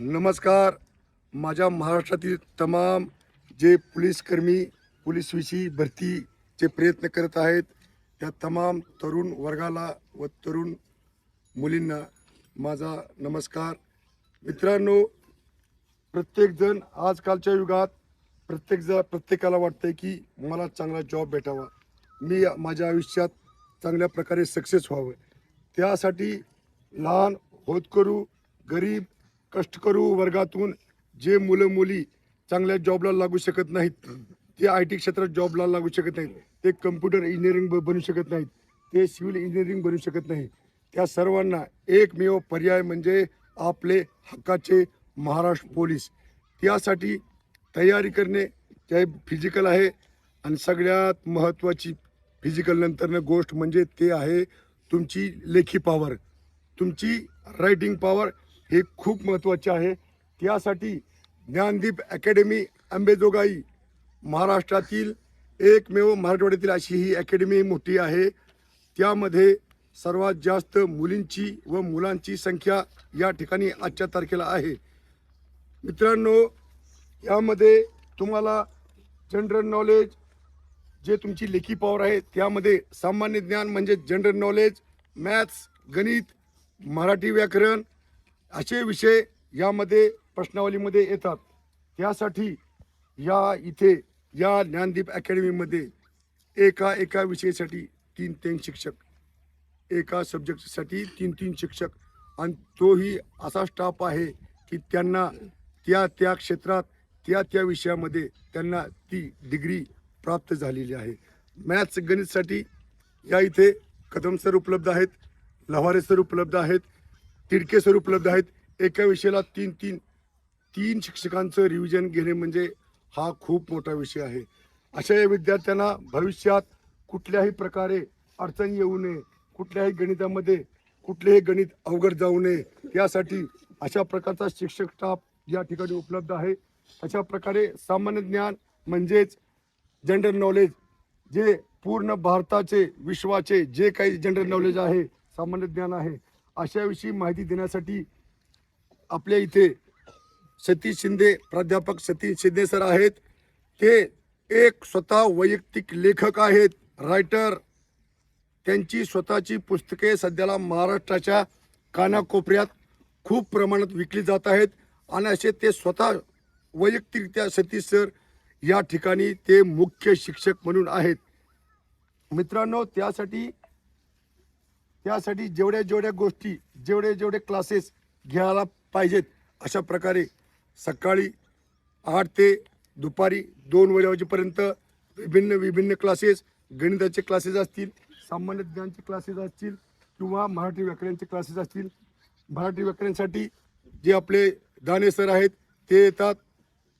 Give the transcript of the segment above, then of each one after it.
नमस्कार. माझ्या महाराष्ट्रातील तमाम जे पोलीसकर्मी पोलीसविषयी भरतीचे प्रयत्न करत आहेत त्या तमाम तरुण वर्गाला व तरुण मुलींना माझा नमस्कार. मित्रांनो प्रत्येकजण आजकालच्या युगात प्रत्येक जण प्रत्येकाला वाटतंय की मला चांगला जॉब भेटावा. मी माझ्या आयुष्यात चांगल्या प्रकारे सक्सेस व्हावं. त्यासाठी लहान होतकरू गरीब कष्टकरू वर्गातून जे मुलं मुली चांगल्या जॉबला लागू शकत नाहीत ते आय टी क्षेत्रात जॉबला लागू शकत नाहीत ते कम्प्युटर इंजिनिअरिंग ब- बनू शकत नाहीत ते सिव्हिल इंजिनिअरिंग बनू शकत नाही. त्या सर्वांना एकमेव पर्याय म्हणजे आपले हक्काचे महाराष्ट्र पोलीस. त्यासाठी तयारी करणे ते फिजिकल आहे आणि सगळ्यात महत्त्वाची फिजिकल नंतरनं गोष्ट म्हणजे ते आहे तुमची लेखी पॉवर तुमची रायटिंग पॉवर हे खूप महत्त्वाचे आहे. त्यासाठी ज्ञानदीप अकॅडमी अंबेजोगाई महाराष्ट्रातील एकमेव मराठवाड्यातील अशी ही अकॅडमी मोठी आहे. त्यामध्ये सर्वात जास्त मुलींची व मुलांची संख्या या ठिकाणी आजच्या तारखेला आहे. मित्रांनो यामध्ये तुम्हाला जनरल नॉलेज जे तुमची लेखी पॉवर आहे त्यामध्ये सामान्य ज्ञान म्हणजे जनरल नॉलेज मॅथ्स गणित मराठी व्याकरण असे विषय यामध्ये प्रश्नावलीमध्ये येतात. त्यासाठी या इथे या ज्ञानदीप अकॅडमीमध्ये एका एका विषयासाठी तीन तीन शिक्षक एका सब्जेक्टसाठी तीन तीन शिक्षक. आणि तोही असा स्टाफ आहे की त्यांना त्या त्या क्षेत्रात त्या त्या विषयामध्ये त्यांना ती डिग्री प्राप्त झालेली आहे. मॅथ्स गणितसाठी या इथे कदम सर उपलब्ध आहेत लव्हारे सर उपलब्ध आहेत तिडके सर उपलब्ध आहेत. एका विषयाला तीन तीन तीन शिक्षकांचं रिव्हिजन घेणे म्हणजे हा खूप मोठा विषय आहे. अशा या विद्यार्थ्यांना भविष्यात कुठल्याही प्रकारे अडचण येऊ नये कुठल्याही गणितामध्ये कुठलेही गणित अवघड जाऊ नये यासाठी अशा प्रकारचा शिक्षक स्टाफ या ठिकाणी उपलब्ध आहे. अशा प्रकारे सामान्य ज्ञान म्हणजेच जनरल नॉलेज जे पूर्ण भारताचे विश्वाचे जे काही जनरल नॉलेज आहे सामान्य ज्ञान आहे अशाविषयी माहिती देण्यासाठी आपल्या इथे सतीश शिंदे प्राध्यापक सतीश शिंदे सर आहेत. ते एक स्वतः वैयक्तिक लेखक आहेत रायटर त्यांची स्वतःची पुस्तके सध्याला महाराष्ट्राच्या कानाकोपऱ्यात खूप प्रमाणात विकली जात आहेत आणि असे ते स्वतः वैयक्तिकरित्या सतीश सर या ठिकाणी ते मुख्य शिक्षक म्हणून आहेत. मित्रांनो त्यासाठी त्यासाठी जेवढ्या जेवढ्या गोष्टी जेवढे जेवढे क्लासेस घ्यायला पाहिजेत अशा प्रकारे सकाळी आठ ते दुपारी दोन वाजेपर्यंत विभिन्न विभिन्न क्लासेस गणिताचे क्लासेस असतील सामान्य ज्ञानचे क्लासेस असतील किंवा मराठी व्याकरणचे क्लासेस असतील. मराठी व्याकरणसाठी जे आपले दाने सर आहेत ते येतात.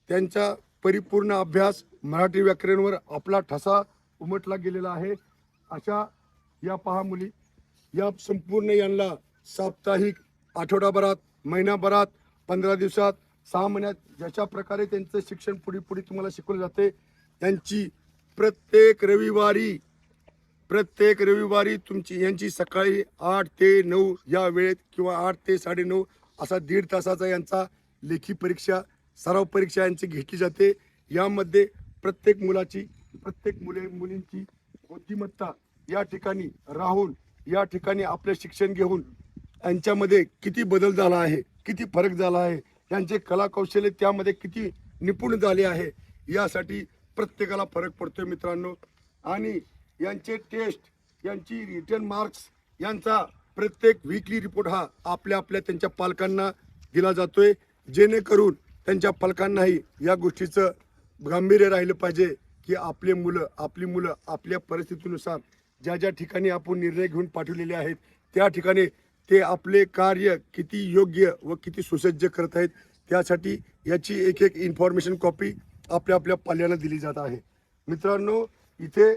त्यांचा परिपूर्ण अभ्यास मराठी व्याकरणवर आपला ठसा उमटला गेलेला आहे. अशा या पहा मुली या संपूर्ण यांना साप्ताहिक आठवडाभरात महिनाभरात पंधरा दिवसात सहा महिन्यात ज्याच्या प्रकारे त्यांचं शिक्षण पुढे पुढे तुम्हाला शिकवलं जाते त्यांची प्रत्येक रविवारी प्रत्येक रविवारी तुमची यांची सकाळी आठ ते नऊ या वेळेत किंवा आठ ते साडेनऊ असा दीड तासाचा यांचा लेखी परीक्षा सराव परीक्षा यांची घेतली जाते. यामध्ये प्रत्येक मुलाची प्रत्येक मुले मुलींची बुद्धिमत्ता या ठिकाणी राहून या ठिकाणी आपले शिक्षण घेऊन यांच्यामध्ये किती बदल झाला आहे किती फरक झाला आहे यांचे कलाकौशल्य त्यामध्ये किती निपुण झाले आहे यासाठी प्रत्येकाला फरक पडतोय मित्रांनो. आणि यांचे टेस्ट यांची रिटर्न मार्क्स यांचा प्रत्येक वीकली रिपोर्ट हा आपल्या आपल्या त्यांच्या पालकांना दिला जातोय. जेणेकरून त्यांच्या पालकांनाही या गोष्टीचं गांभीर्य राहिलं पाहिजे की आपले मुलं आपली मुलं आपल्या परिस्थितीनुसार ज्या ज्या ठिकाणी आपण निर्णय घेऊन पाठवलेले आहेत त्या ठिकाणी ते आपले कार्य किती योग्य व किती सुसज्ज करत आहेत त्यासाठी याची एक एक इन्फॉर्मेशन कॉपी आपल्या आपल्या पाल्यांना दिली जात आहे. मित्रांनो इथे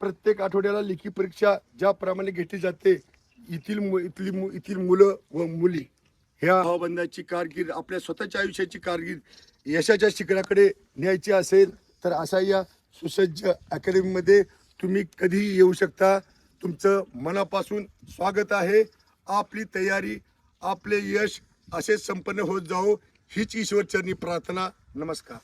प्रत्येक आठवड्याला लेखी परीक्षा ज्याप्रमाणे घेतली जाते येथील मु- इथली मु- येथील मुलं व मुली ह्या हवाबंदाची कारकीर्द आपल्या स्वतःच्या आयुष्याची कारकीर्द यशाच्या शिखराकडे न्यायची असेल तर अशा या सुसज्ज अकॅडमीमध्ये तुम्ही कधीही येऊ शकता. तुमचं मनापासून स्वागत आहे. आपली तयारी आपले यश असे संपन्न होत जाओ हीच ईश्वरचरणी प्रार्थना. नमस्कार.